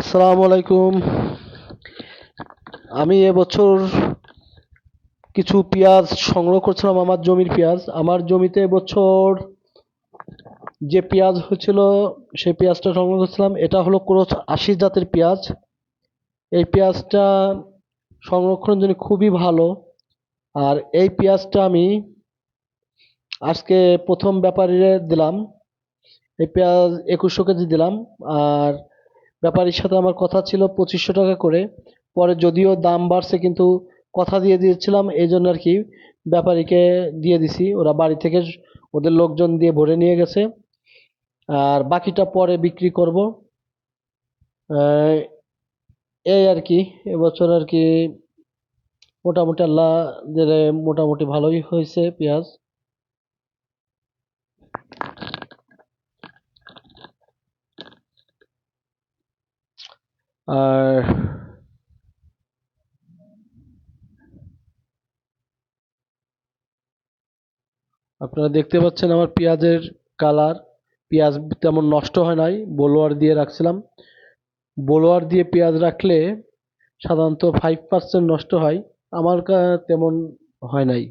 আসসালামু আলাইকুম। আমি এবছর কিছু পেঁয়াজ সংগ্রহ করছিলাম, আমার জমির পেঁয়াজ। আমার জমিতে এবছর যে পেঁয়াজ হয়েছিল সেই পেঁয়াজটা সংগ্রহ করছিলাম। এটা হলো ক্রোস আশি জাতের পেঁয়াজ। এই পেঁয়াজটা সংরক্ষণের জন্য খুবই ভালো। আর এই পেঁয়াজটা আমি আজকে প্রথম ব্যাপারীরে দিলাম। এই পেঁয়াজ একুশশো কেজি দিলাম। আর ব্যাপারীর সাথে আমার কথা ছিল পঁচিশশো টাকা করে। পরে যদিও দাম বাড়ছে, কিন্তু কথা দিয়ে দিয়েছিলাম, এই জন্য আর কি ব্যাপারীকে দিয়ে দিছি। ওরা বাড়ি থেকে ওদের লোকজন দিয়ে ভরে নিয়ে গেছে। আর বাকিটা পরে বিক্রি করব। এই আর কি, এবছর আর কি মোটামুটি আল্লাহ মোটামুটি ভালোই হয়েছে পেঁয়াজ। আর আপনারা দেখতে পাচ্ছেন আমার পেঁয়াজের কালার। পেঁয়াজ তেমন নষ্ট হয় নাই, বোলোয়ার দিয়ে রাখছিলাম। বোলোয়ার দিয়ে পেঁয়াজ রাখলে সাধারণত ফাইভ পার্সেন্ট নষ্ট হয়, আমার তেমন হয় নাই।